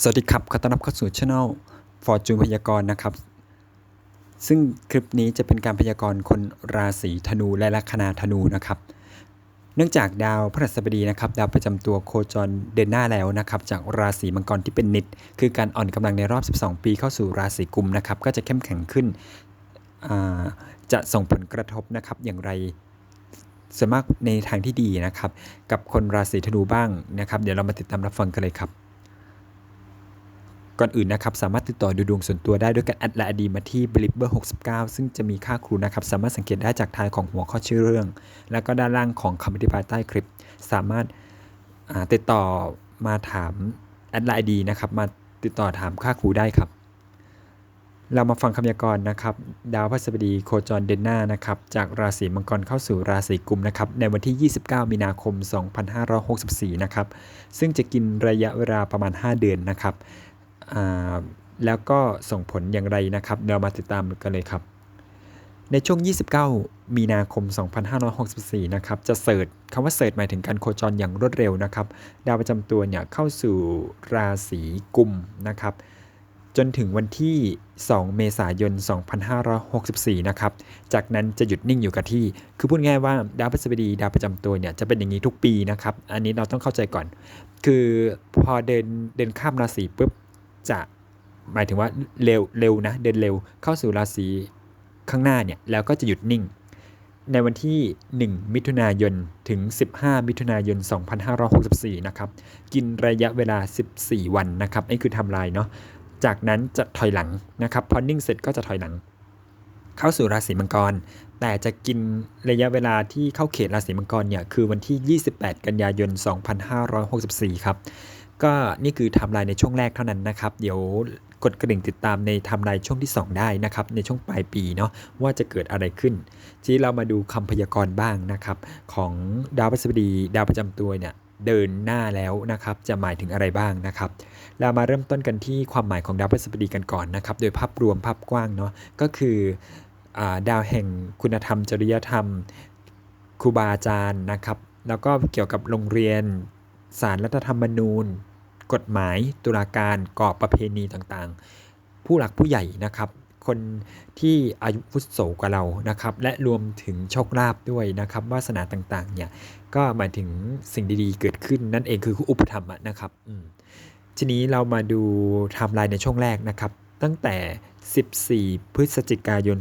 สวัสดีครับ ขอต้อนรับเข้าสู่ช่องฟอร์จูนพยากรณ์นะครับ ซึ่งคลิปนี้จะเป็นการพยากรณ์คนราศีธนูและลัคนาธนูนะครับ เนื่องจากดาวพฤหัสบดีนะครับ ดาวประจำตัวโคจรเดินหน้าแล้วนะครับ จากราศีมังกรที่เป็นนิด คือการอ่อนกำลังในรอบ 12 ปีเข้าสู่ราศีกุมนะครับ ก็จะเข้มแข็งขึ้น จะส่งผลกระทบนะครับอย่างไรส่วนมากในทางที่ดีนะครับ กับคนราศีธนูบ้างนะครับ เดี๋ยวเรามาติดตามรับฟังกันเลยครับ ก่อนอื่นนะครับ สามารถติดต่อดูดวงส่วนตัวได้ด้วยการแอดไลน์ดีมาที่ b l i b e r 69 ซึ่งจะมีค่าครูนะครับ สามารถสังเกตได้จากท้ายของหัวข้อชื่อเรื่อง แล้วก็ด้านล่างของคำอธิบายใต้คลิป สามารถติดต่อมาถามแอดไลน์ดีนะครับ มาติดต่อถามค่าครูได้ครับ เรามาฟังคำพยากรณ์นะครับ ดาวพฤหัสบดีโคจรเดนหน้านะครับ จากราศีมังกรเข้าสู่ราศีกุมนะครับ ในวันที่ 29 มีนาคม 2564 นะครับ ซึ่งจะกินระยะเวลาประมาณ 5 เดือนนะครับ แล้วก็ส่งผลอย่างไรนะครับ เรามาติดตามกันเลยครับ ในช่วง 29 มีนาคม 2564 นะครับ จะเสิร์ชคำว่าเสิร์ชหมายถึงการโคจรอย่างรวดเร็วนะครับ ดาวประจำตัวเนี่ยเข้าสู่ราศีกุมนะครับ จนถึงวันที่ 2 เมษายน 2564 นะครับ จากนั้นจะหยุดนิ่งอยู่กับที่ คือพูดง่ายว่าดาวพฤหัสบดีดาวประจำตัวเนี่ยจะเป็นอย่างนี้ทุกปีนะครับ อันนี้เราต้องเข้าใจก่อน คือพอเดินเดินข้ามราศีปุ๊บ จะหมายถึงว่าเร็วเร็วนะเดินเร็วเข้าสู่ราศีข้างหน้าเนี่ยแล้วก็จะหยุดนิ่ง ในวันที่ 1 มิถุนายนถึง 15 มิถุนายน 2564 นะครับ กินระยะเวลา 14 วันนะครับนี่คือทำลายเนาะจากนั้นจะถอยหลังนะครับพอนิ่งเสร็จก็จะถอยหลัง เข้าสู่ราศีมังกร แต่จะกินระยะเวลาที่เข้าเขตราศีมังกรเนี่ยคือวันที่ 28 กันยายน 2564 ครับ ก็นี่คือไทำลายในช่วงแรกเท่านั้นนะครับ เดี๋ยวกดกระดิ่งติดตามในไทำลายช่วงที่ 2 ได้นะครับ ในช่วงปลายปีเนาะว่าจะเกิดอะไรขึ้น ทีนี้เรามาดูคำพยากรณ์บ้างนะครับ ของดาวพฤหัสบดีดาวประจำตัวเนี่ยเดินหน้าแล้วนะครับจะหมายถึงอะไรบ้างนะครับ เรามาเริ่มต้นกันที่ความหมายของดาวพฤหัสบดีกันก่อนนะครับ โดยภาพรวมภาพกว้างเนาะก็คืออดาวแห่งคุณธรรม จริยธรรมครูบาอาจารย์นะครับ แล้วก็เกี่ยวกับโรงเรียน สารรัฐธรรมนูญ กฎหมาย ตุลาการกรอบประเพณีต่างๆ ผู้หลักผู้ใหญ่นะครับ คนที่อายุวุโสกว่าเรานะครับ และรวมถึงโชคลาภด้วยนะครับวาสนาต่างๆเนี่ยก็หมายถึงสิ่งดีๆ เกิดขึ้นนั่นเองคืออุปธรรมอะนะครับทีนี้เรามาดูไทม์ไลน์ในช่วงแรกนะครับ ตั้งแต่ 14 พฤศจิกายน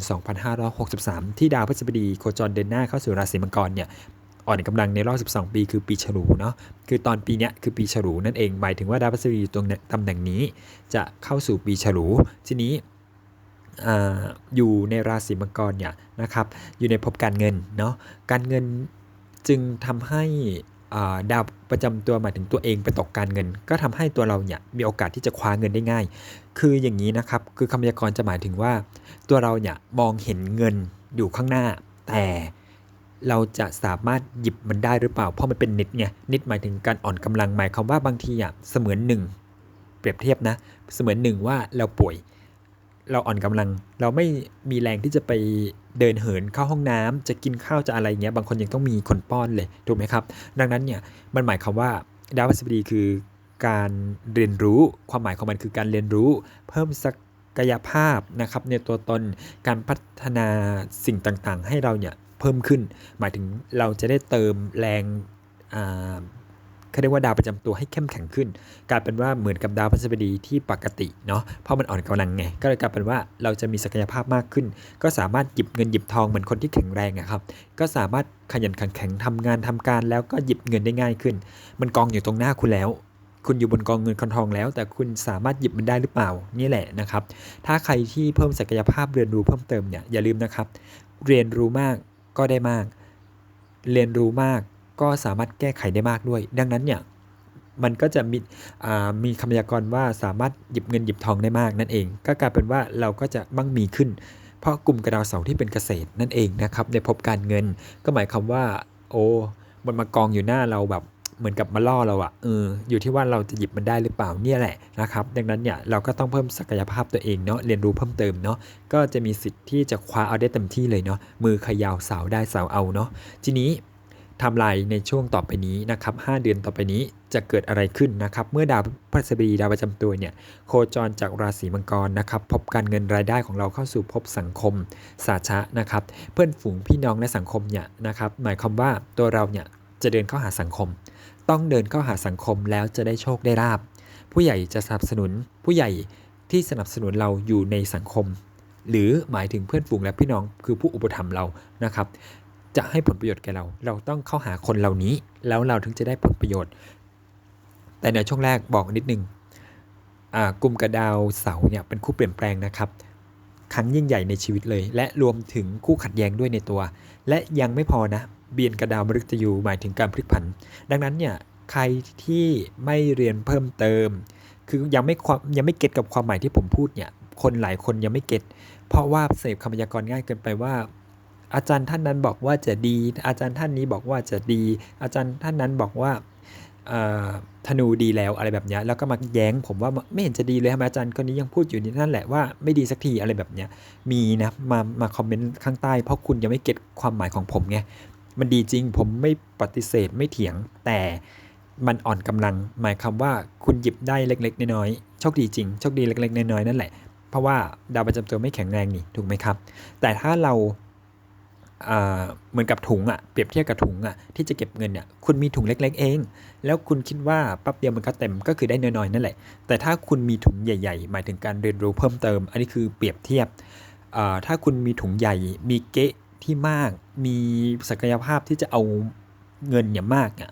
2563 ที่ดาวพฤหัสบดีโคจรเดินหน้าเข้าสู่ราศีมังกรเนี่ย อ่อนกำลังในรอบ 12 ปี คือปีฉลูเนาะคือตอนปีเนี้ยคือปีฉลูนั่นเองหมายถึงว่าดาวพฤหัสบดีตรงเนี้ยตำแหน่งนี้ จะเข้าสู่ปีฉลูทีนี้อ่าอยู่ในราศีมังกรเนี่ยนะครับอยู่ในภพการเงินเนาะการเงินจึงทำให้ดาวประจำตัวหมายถึงตัวเองไปตกการเงิน ก็ทำให้ตัวเราเนี่ยมีโอกาสที่จะคว้าเงินได้ง่าย คืออย่างนี้นะครับคือคำพยากรณ์จะหมายถึงว่า ตัวเราเนี่ยมองเห็นเงินอยู่ข้างหน้า แต่ เราจะสามารถหยิบมันได้หรือเปล่า เพราะมันเป็นนิดไงนิดหมายถึงการอ่อนกำลังหมายความว่าบางทีอะเสมือนหนึ่งเปรียบเทียบนะ เสมือนหนึ่งว่าเราป่วย เราอ่อนกำลัง เราไม่มีแรงที่จะไปเดินเหินเข้าห้องน้ำจะกินข้าวจะอะไรเงี้ยบางคนยังต้องมีคนป้อนเลยถูกไหมครับ ดังนั้นเนี่ยมันหมายความว่าดาวพฤหัสบดีคือการเรียนรู้ความหมายของมันคือการเรียนรู้ เพิ่มศักยภาพนะครับในตัวตนการพัฒนาสิ่งต่างๆ ให้เราเนี่ย เพิ่มขึ้น หมายถึงเราจะได้เติมแรงเขาเรียกว่าดาวประจำตัวให้เข้มแข็งขึ้น กลายเป็นว่าเหมือนกับดาวพฤหัสบดีที่ปกติเนาะเพราะมันอ่อนกำลังไง ก็เลยกลายเป็นว่าเราจะมีศักยภาพมากขึ้น ก็สามารถหยิบเงินหยิบทองเหมือนคนที่แข็งแรงอะครับ ก็สามารถขยันขันแข็งทำงานทำการแล้วก็หยิบเงินได้ง่ายขึ้น มันกองอยู่ตรงหน้าคุณแล้ว คุณอยู่บนกองเงินกองทองแล้ว แต่คุณสามารถหยิบมันได้หรือเปล่านี่แหละนะครับ ถ้าใครที่เพิ่มศักยภาพเรียนรู้เพิ่มเติมเนี่ยอย่าลืมนะครับ เรียนรู้มาก ก็ได้มาก เรียนรู้มากก็สามารถแก้ไขได้มากด้วย ดังนั้นเนี่ยมันก็จะมีอามีคำพยากรณ์ว่าสามารถหยิบเงินหยิบทองได้มากนั่นเอง ก็กลายเป็นว่าเราก็จะมั่งมีขึ้น เพราะกลุ่มกระดาวเสาที่เป็นเกษตรนั่นเองนะครับในพบการเงินก็หมายความว่า โอ้มันมากองอยู่หน้าเราแบบ เหมือนกับมาล่อเราอะเอออยู่ที่ว่าเราจะหยิบมันได้หรือเปล่าเนี่ยแหละนะครับดังนั้นเนี่ยเราก็ต้องเพิ่มศักยภาพตัวเองเนาะเรียนรู้เพิ่มเติมเนาะก็จะมีสิทธิ์ที่จะคว้าเอาได้เต็มที่เลยเนาะมือเขยาวสาวได้สาวเอาเนาะทีนี้ทำลายในช่วงต่อไปนี้นะครับ5เดือนต่อไปนี้จะเกิดอะไรขึ้นนะครับ เมื่อดาวพฤหัสบดีดาวประจำตัวเนี่ยโคจรจากราศีมังกรนะครับ พบการเงินรายได้ของเราเข้าสู่ภพสังคมสาชะนะครับ เพื่อนฝูงพี่น้องในสังคมเนี่ยนะครับ หมายความว่าตัวเราเนี่ยจะเดินเข้าหาสังคม ต้องเดินเข้าหาสังคมแล้วจะได้โชคได้ลาบ ผู้ใหญ่จะสนับสนุน ผู้ใหญ่ที่สนับสนุนเราอยู่ในสังคม หรือหมายถึงเพื่อนฝูงและพี่น้องคือผู้อุปถัมภ์เรานะครับ จะให้ผลประโยชน์แก่เรา เราต้องเข้าหาคนเหล่านี้ แล้วเราถึงจะได้ผลประโยชน์ แต่ในช่วงแรกบอกนิดนึงกลุ่มกระดาวเสาเนี่ยเป็นคู่เปลี่ยนแปลงนะครับครั้งยิ่งใหญ่ในชีวิตเลย และรวมถึงคู่ขัดแย้งด้วยในตัว และยังไม่พอนะ เบียนกระดาวมฤตยูหมายถึงการพลิกผัน ดังนั้นเนี่ยใครที่ไม่เรียนเพิ่มเติม คือยังไม่ความยังไม่เก็ตกับความหมายที่ผมพูดเนี่ยคนหลายคนยังไม่เก็ตเพราะว่าเสพคำพยากรณ์ง่ายเกินไปว่า อาจารย์ท่านนั้นบอกว่าจะดี อาจารย์ท่านนี้บอกว่าจะดี อาจารย์ท่านนั้นบอกว่าธนูดีแล้วอะไรแบบนี้แล้วก็มาแย้งผมว่าไม่เห็นจะดีเลยทำไมอาจารย์คนนี้ยังพูดอยู่นี่นั่นแหละว่าไม่ดีสักทีอะไรแบบนี้มีนะมามาคอมเมนต์ข้างใต้ เพราะคุณยังไม่เก็ตความหมายของผมไง มันดีจริง ผมไม่ปฏิเสธไม่เถียง แต่มันอ่อนกำลัง หมายความว่าคุณหยิบได้เล็ก ๆ น้อยๆโชคดีจริงโชคดีเล็ก ๆ น้อยๆนั่นแหละ เพราะว่าดาวประจำตัวไม่แข็งแรงนี่ถูกไหมครับ แต่ถ้าเราเหมือนกับถุงอะเปรียบเทียบกับถุงอะที่จะเก็บเงินเนี่ยคุณมีถุงเล็ก ๆ เอง แล้วคุณคิดว่าปั๊บเดียวมันก็เต็มก็คือได้น้อยๆนั่นแหละ แต่ถ้าคุณมีถุงใหญ่ ๆ หมายถึงการเรียนรู้เพิ่มเติม อันนี้คือเปรียบเทียบถ้าคุณมีถุงใหญ่มีเก๊ะที่มาก มีศักยภาพที่จะเอาเงินเนี่ยมากอะ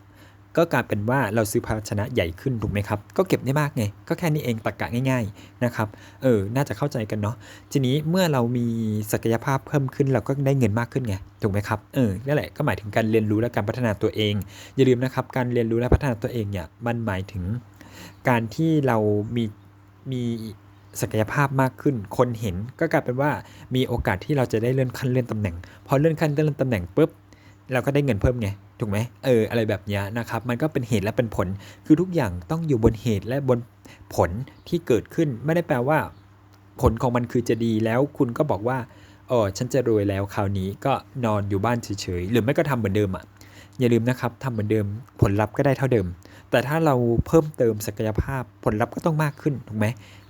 ก็กลายเป็นว่าเราซื้อภาชนะใหญ่ขึ้นถูกไหมครับ ก็เก็บได้มากไง ก็แค่นี้เองตรกกะง่าย ๆนะครับ เออ น่าจะเข้าใจกันเนาะ ทีนี้เมื่อเรามีศักยภาพเพิ่มขึ้นเราก็ได้เงินมากขึ้นไง ถูกไหมครับ เออ นั่นแหละก็หมายถึงการเรียนรู้และการพัฒนาตัวเอง อย่าลืมนะครับ การเรียนรู้และพัฒนาตัวเองเนี่ย มันหมายถึงการที่เรามีมี ศักยภาพมากขึ้น คนเห็นก็กลายเป็นว่ามีโอกาสที่เราจะได้เลื่อนขั้นเลื่อนตำแหน่ง พอเลื่อนขั้นเลื่อนตำแหน่งปุ๊บเราก็ได้เงินเพิ่มไง ถูกไหมเออ อะไรแบบนี้นะครับ มันก็เป็นเหตุและเป็นผล คือทุกอย่างต้องอยู่บนเหตุและบนผลที่เกิดขึ้น ไม่ได้แปลว่า ผลของมันคือจะดีแล้วคุณก็บอกว่าอ๋อฉันจะรวยแล้วคราวนี้ก็นอนอยู่บ้านเฉยๆ หรือไม่ก็ทำเหมือนเดิมอะ อย่าลืมนะครับทำเหมือนเดิม ผลลัพธ์ก็ได้เท่าเดิม แต่ถ้าเราเพิ่มเติมศักยภาพผลลัพธ์ก็ต้องมากขึ้น ถูกไหม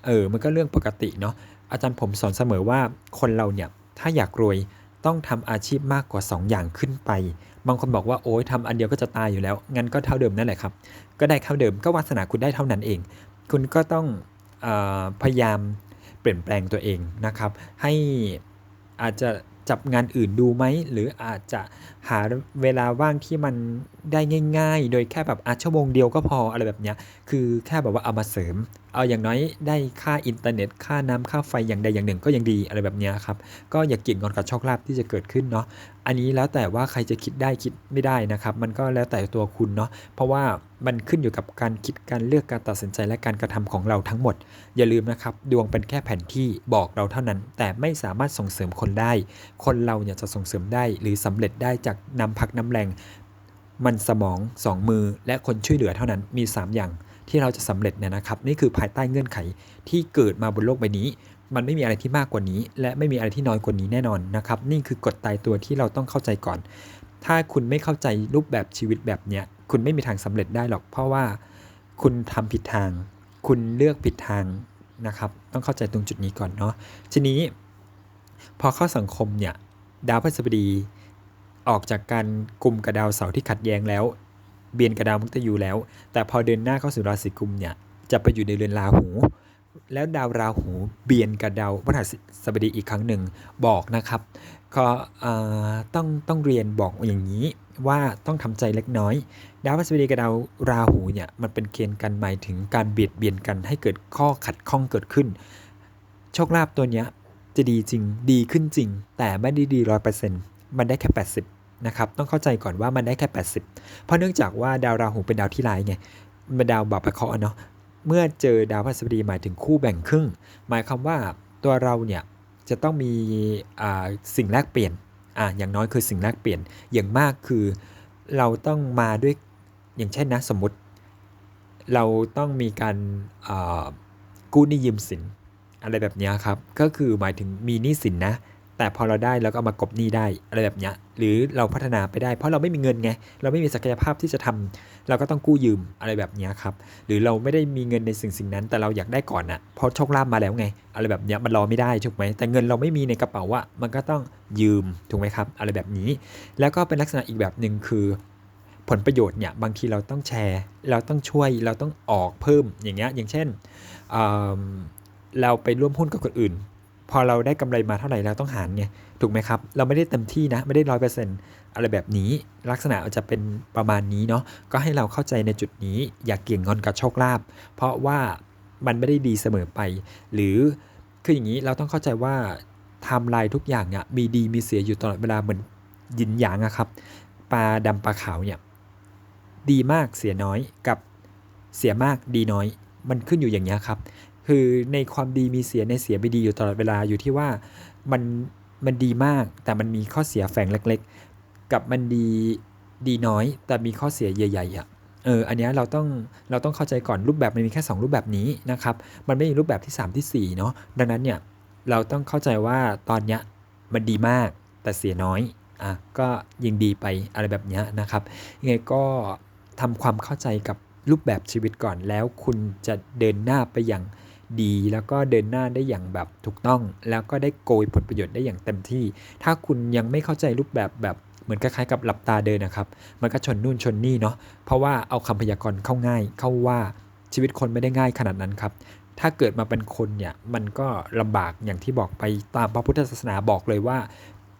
เออมันก็เรื่องปกติเนาะอาจารย์ผมสอนเสมอว่าคนเราเนี่ยถ้าอยากรวยต้องทำอาชีพมากกว่า 2 อย่างขึ้นไป บางคนบอกว่าโอ้ยทำอันเดียวก็จะตายอยู่แล้ว งั้นก็เท่าเดิมนั่นแหละครับ ก็ได้เท่าเดิมก็วาสนาคุณได้เท่านั้นเอง คุณก็ต้องอพยายามเปลี่ยนแปลงตัวเองนะครับ ให้อาจจะจับงานอื่นดูไหม หรืออาจจะหาเวลาว่างที่มันได้ง่าย ๆ โดยแค่แบบอาชั่วโมงเดียวก็พออะไรแบบนี้คือแค่แบบว่าเอามาเสริมเอาอย่างน้อยได้ค่าอินเทอร์เน็ต ค่าน้ำค่าไฟอย่างใดอย่างหนึ่งก็ยังดีอะไรแบบนี้ครับ ก็อย่าเกี่ยงงอนกับโชคลาภที่จะเกิดขึ้นเนาะ อันนี้แล้วแต่ว่าใครจะคิดได้คิดไม่ได้นะครับ มันก็แล้วแต่ตัวคุณเนาะ เพราะว่ามันขึ้นอยู่กับการคิดการเลือกการตัดสินใจและการกระทำของเราทั้งหมด อย่าลืมนะครับ ดวงเป็นแค่แผนที่บอกเราเท่านั้น แต่ไม่สามารถส่งเสริมคนได้ คนเราเนี่ยจะส่งเสริมได้ หรือสำเร็จได้จากนำพักน้ำแรง มันสมอง2มือและคนช่วยเหลือเท่านั้นมี 3 อย่าง ที่เราจะสำเร็จเนี่ยนะครับ นี่คือภายใต้เงื่อนไขที่เกิดมาบนโลกใบนี้ มันไม่มีอะไรที่มากกว่านี้ และไม่มีอะไรที่น้อยกว่านี้แน่นอนนะครับ นี่คือกฎตายตัวที่เราต้องเข้าใจก่อน ถ้าคุณไม่เข้าใจรูปแบบชีวิตแบบเนี้ยคุณไม่มีทางสำเร็จได้หรอก เพราะว่าคุณทำผิดทาง คุณเลือกผิดทางนะครับ ต้องเข้าใจตรงจุดนี้ก่อนเนาะทีนี้ พอเข้าสังคมเนี่ยดาวพฤหัสบดีออกจากการกลุ่มกับดาวเสาร์ที่ขัดแย้งแล้ว เบียนกับดาวมุตยูแล้ว แต่พอเดินหน้าเข้าสู่ราศีกุมเนี่ยจะไปอยู่ในเรือนราหู แล้วดาวราหูเบียนกับดาวพฤหัสบดีอีกครั้งหนึ่งบอกนะครับก็ต้องต้องเรียนบอกอย่างนี้ว่าต้องทำใจเล็กน้อย ดาวพฤหัสบดีกับดาวราหูเนี่ยมันเป็นเกณฑ์กันหมายถึงการเบียดเบียนกันให้เกิดข้อขัดข้องเกิดขึ้น โชคลาภตัวเนี้ยจะดีจริงดีขึ้นจริง แต่ไม่ได้ดีร้อยเปอร์เซ็นต์มันได้แค่80 นะครับต้องเข้าใจก่อนว่ามันได้แค่ 80 เพราะเนื่องจากว่าดาวราหูเป็นดาวที่ร้ายไงมันดาวบาปะเคาะเนาะเมื่อเจอดาวพฤหัสบดีหมายถึงคู่แบ่งครึ่ง หมายความว่าตัวเราเนี่ยจะต้องมีสิ่งแลกเปลี่ยนอ่าอย่างน้อยคือสิ่งแลกเปลี่ยนอย่างมากคือเราต้องมาด้วยอย่างเช่นนะสมมติ เราต้องมีการกู้หนี้ยืมสินอะไรแบบนี้ครับ ก็คือหมายถึงมีหนี้สินนะ แต่พอเราได้เราก็เอามากบหนี้ได้อะไรแบบเนี้ยหรือเราพัฒนาไปได้ เพราะเราไม่มีเงินไงเราไม่มีศักยภาพที่จะทำเราก็ต้องกู้ยืมอะไรแบบเนี้ยครับหรือเราไม่ได้มีเงินในสิ่งสิ่งนั้น แต่เราอยากได้ก่อนอะเพราะโชคลาภมาแล้วไง อะไรแบบเนี้ยมันรอไม่ได้ถูกไหมแต่เงินเราไม่มีในกระเป๋าอะมันก็ต้องยืมถูกไหมครับ อะไรแบบนี้ แล้วก็เป็นลักษณะอีกแบบหนึ่งคือผลประโยชน์เนี่ยบางทีเราต้องแชร์ เราต้องช่วยเราต้องออกเพิ่มอย่างเงี้ยอย่างเช่นอืมเราไปร่วมหุ้นกับคนอื่น พอเราได้กำไรมาเท่าไหร่เราต้องหารไงถูกไหมครับ เราไม่ได้เต็มที่นะ ไม่ได้ร้อยเปอร์เซ็นต์อะไรแบบนี้ ลักษณะจะเป็นประมาณนี้เนาะก็ให้เราเข้าใจในจุดนี้ อย่าเกี่ยงงอนกับโชคลาภเพราะว่ามันไม่ได้ดีเสมอไป หรือคืออย่างนี้เราต้องเข้าใจว่าไทม์ไลน์ทุกอย่างเนี่ยมีดีมีเสียอยู่ตลอดเวลาเหมือนยินหยางอะครับปลาดำปลาขาวเนี่ยดีมากเสียน้อยกับเสียมากดีน้อย มันขึ้นอยู่อย่างนี้ครับ คือในความดีมีเสียในเสียไม่ดีอยู่ตลอดเวลาอยู่ที่ว่ามันมันดีมากแต่มันมีข้อเสียแฝงเล็ก ๆ กับมันดีดีน้อย แต่มีข้อเสียใหญ่ๆอะเอออันนี้เราต้องเราต้องเข้าใจก่อนรูปแบบมันมีแค่ 2 รูปแบบนี้นะครับมันไม่มีรูปแบบที่ 3 ที่4เนาะดังนั้นเนี่ยเราต้องเข้าใจว่าตอนเนี้ยมันดีมากแต่เสียน้อยอะก็ยังดีไปอะไรแบบเนี้ยนะครับยังไงก็ทำความเข้าใจกับรูปแบบชีวิตก่อนแล้วคุณจะเดินหน้าไปอย่าง ดี แล้วก็เดินหน้าได้อย่างแบบถูกต้อง แล้วก็ได้โกยผลประโยชน์ได้อย่างเต็มที่ ถ้าคุณยังไม่เข้าใจรูปแบบแบบเหมือนคล้ายๆกับหลับตาเดินนะครับ มันก็ชนนู่นชนนี่เนาะเพราะว่าเอาคำพยากรณ์เข้าง่าย เข้าว่าชีวิตคนไม่ได้ง่ายขนาดนั้นครับถ้าเกิดมาเป็นคนเนี่ยมันก็ลำบากอย่างที่บอกไปตามพระพุทธศาสนาบอกเลยว่า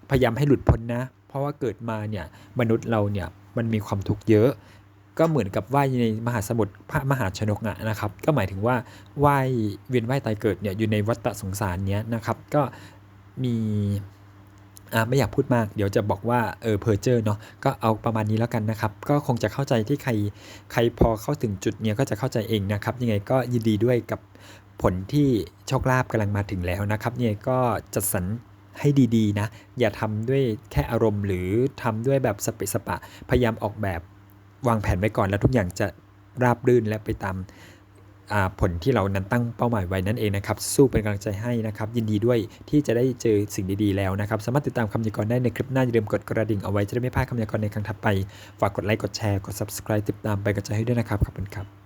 พยายามให้หลุดพ้นนะ เพราะว่าเกิดมาเนี่ยมนุษย์เราเนี่ยมันมีความทุกข์เยอะ ก็เหมือนกับว่ายในมหาสมุทรพระมหาชนกะนะครับ ก็หมายถึงว่าว่ายเวียนว่ายตายเกิดเนี่ยอยู่ในวัฏสงสารเนี้ยนะครับ ก็มีอ่าไม่อยากพูดมาก เดี๋ยวจะบอกว่าเออเพอร์เจอร์เนาะก็เอาประมาณนี้แล้วกันนะครับ ก็คงจะเข้าใจที่ใครใครพอเข้าถึงจุดเนี้ยก็จะเข้าใจเองนะครับ ยังไงก็ยินดีด้วยกับผลที่โชคลาภกำลังมาถึงแล้วนะครับยังไงก็จัดสรรให้ดีๆนะ อย่าทำด้วยแค่อารมณ์หรือทำด้วยแบบสเปะสปะ พยายามออกแบบ วางแผนไว้ก่อนแล้วทุกอย่างจะราบรื่นและไปตามผลที่เรานั้นตั้งเป้าหมายไว้นั่นเองนะครับ สู้เป็นกำลังใจให้นะครับ ยินดีด้วยที่จะได้เจอสิ่งดีๆแล้วนะครับ สามารถติดตามคำพยากรณ์ได้ในคลิปหน้าอย่าลืมกดกระดิ่งเอาไว้จะได้ไม่พลาดคำพยากรณ์ในครั้งถัดไป ฝากกดไลค์กดแชร์กด subscribe ติดตามไปกระจายให้ด้วยนะครับขอบคุณครับ